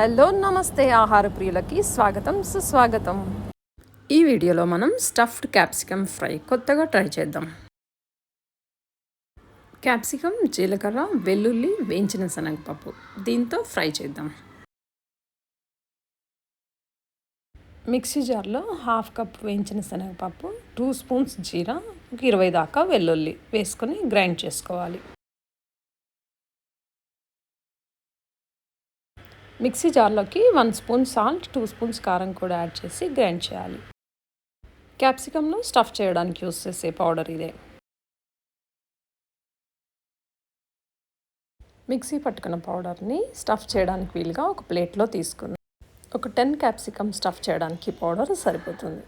Hello నమస్తే ఆహార ప్రియులకి స్వాగతం సుస్వాగతం. ఈ వీడియోలో మనం స్టఫ్డ్ క్యాప్సికమ్ ఫ్రై కొత్తగా ట్రై చేద్దాం. క్యాప్సికమ్ జీలకర్ర వెల్లుల్లి వేయించిన శనగపప్పు. దీంతో ఫ్రై చేద్దాం. మిక్సీ జార్లో హాఫ్ కప్ వేయించిన శనగపప్పు టూ స్పూన్స్ జీరా ఒక ఇరవై దాకా వెల్లుల్లి వేసుకొని గ్రైండ్ చేసుకోవాలి. మిక్సీ జార్లోకి one spoon salt two spoons కారం కూడా యాడ్ చేసి గ్రైండ్ చేయాలి. క్యాప్సికమ్ను స్టఫ్ చేయడానికి యూస్ చేసే పౌడర్ ఇదే. మిక్సీ పట్టుకున్న పౌడర్ని స్టఫ్ చేయడానికి వీలుగా ఒక ప్లేట్లో తీసుకున్నాం. ఒక టెన్ క్యాప్సికమ్ స్టఫ్ చేయడానికి పౌడర్ సరిపోతుంది.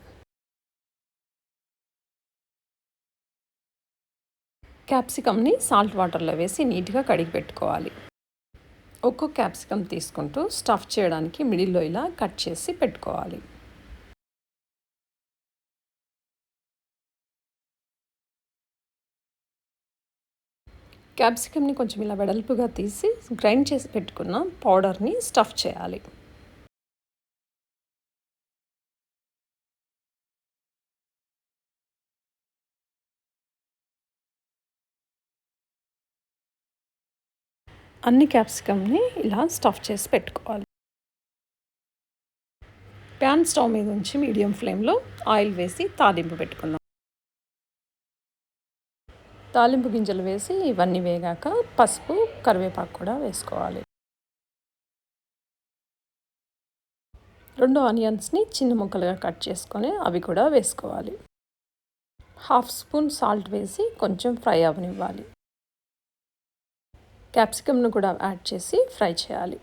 క్యాప్సికమ్ని సాల్ట్ వాటర్లో వేసి నీట్గా కడిగి పెట్టుకోవాలి. ఒక్కో క్యాప్సికమ్ తీసుకుంటూ స్టఫ్ చేయడానికి మిడిల్లో ఇలా కట్ చేసి పెట్టుకోవాలి. క్యాప్సికమ్ని కొంచెం ఇలా వెడల్పుగా తీసి గ్రైండ్ చేసి పెట్టుకున్న పౌడర్ని స్టఫ్ చేయాలి. అన్ని క్యాప్సికమ్ని ఇలా స్టఫ్ చేసి పెట్టుకోవాలి. ప్యాన్ స్టవ్ మీద ఉంచి మీడియం ఫ్లేమ్లో ఆయిల్ వేసి తాలింపు పెట్టుకుందాం. తాలింపు గింజలు వేసి ఇవన్నీ వేగాక పసుపు కరివేపాకు కూడా వేసుకోవాలి. రెండు ఆనియన్స్ని చిన్న ముక్కలుగా కట్ చేసుకొని అవి కూడా వేసుకోవాలి. హాఫ్ స్పూన్ సాల్ట్ వేసి కొంచెం ఫ్రై అవనివ్వాలి. క్యాప్సికమ్ను కూడా యాడ్ చేసి ఫ్రై చేయాలి.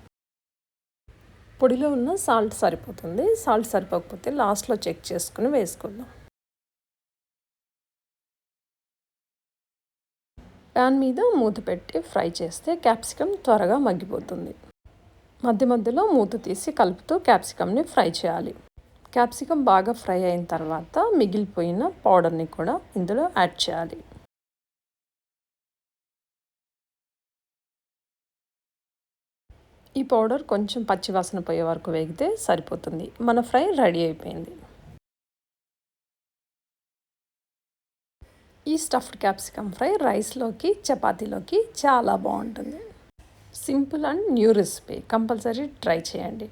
పొడిలో ఉన్న సాల్ట్ సరిపోతుంది. సాల్ట్ సరిపోకపోతే లాస్ట్లో చెక్ చేసుకుని వేసుకుందాం. ప్యాన్ మీద మూత పెట్టి ఫ్రై చేస్తే క్యాప్సికమ్ త్వరగా మగ్గిపోతుంది. మధ్య మధ్యలో మూత తీసి కలుపుతూ క్యాప్సికమ్ని ఫ్రై చేయాలి. క్యాప్సికమ్ బాగా ఫ్రై అయిన తర్వాత మిగిలిపోయిన పౌడర్ని కూడా ఇందులో యాడ్ చేయాలి. ఈ పౌడర్ కొంచెం పచ్చివాసన పోయే వరకు వేగితే సరిపోతుంది. మన ఫ్రై రెడీ అయిపోయింది. ఈ స్టఫ్డ్ క్యాప్సికమ్ ఫ్రై రైస్లోకి చపాతీలోకి చాలా బాగుంటుంది. Simple and new recipe. Compulsory try చేయండి.